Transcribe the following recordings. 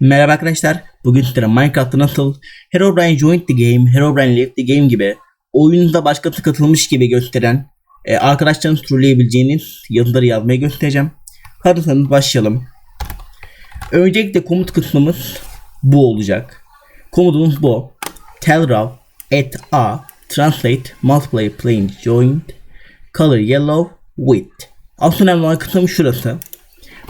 Merhaba arkadaşlar. Bugün sizlere Minecraft'ta nasıl Herobrine joined the game, Herobrine left the game gibi oyununda başkası katılmış gibi gösteren e, arkadaşlarınız trolleyebileceğiniz yazıları yazmaya göstereceğim. Hazırsanız başlayalım. Öncelikle komut kısmımız bu olacak. Komutumuz bu. Tell raw at a translate multiplayer playing joined color yellow with. Aslında önemli olan kısım şurası.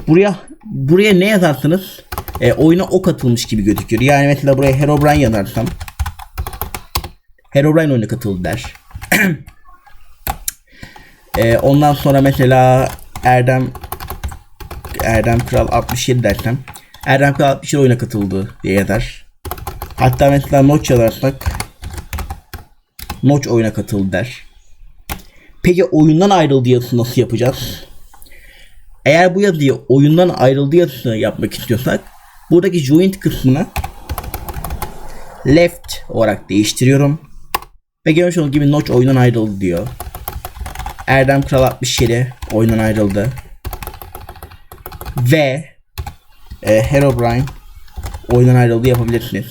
Buraya buraya ne yazarsanız e, oyuna o katılmış gibi gözüküyor. Yani mesela buraya Herobrine yazarsam Herobrine oyuna katıldı der. E, ondan sonra mesela Erdem Erdem Kral 67 dersem Erdem Kral 67 oyuna katıldı diye yazar. Hatta mesela Notch yazarsak Notch oyuna katıldı der. Peki oyundan ayrıldı yazısı nasıl yapacağız? Eğer bu yazıyı oyundan ayrıldı yazısını yapmak istiyorsak buradaki joint kısmını left olarak değiştiriyorum. Ve görmüş olduğunuz gibi Notch oyundan ayrıldı diyor. Erdem Kral 67 oyundan ayrıldı. Ve e, Herobrine oyundan ayrıldı yapabilirsiniz.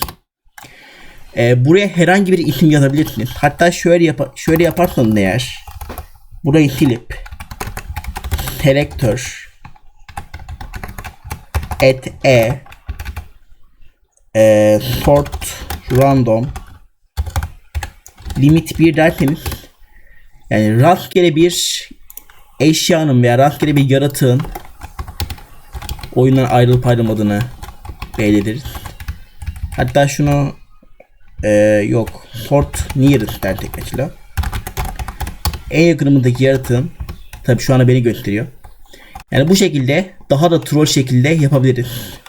E, buraya herhangi bir isim yazabilirsiniz. Hatta şöyle yap şöyle yaparsanız eğer burayı silip selector at e e, sort random limit 1 derseniz yani rastgele bir eşyanın veya rastgele bir yaratığın oyundan ayrılıp ayrılmadığını belirleriz. Hatta şunu e, yok sort nearest dersek mesela en yakınımızdaki yaratığın tabi şu anda beni gösteriyor. Yani bu şekilde daha da troll şekilde yapabiliriz.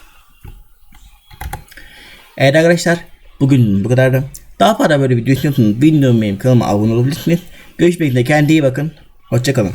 Evet arkadaşlar bugün bu kadardı. Daha fazla böyle video istiyorsanız bilmiyorum benim kanalıma abone olabilirsiniz. Görüşmek üzere kendinize iyi bakın. Hoşçakalın.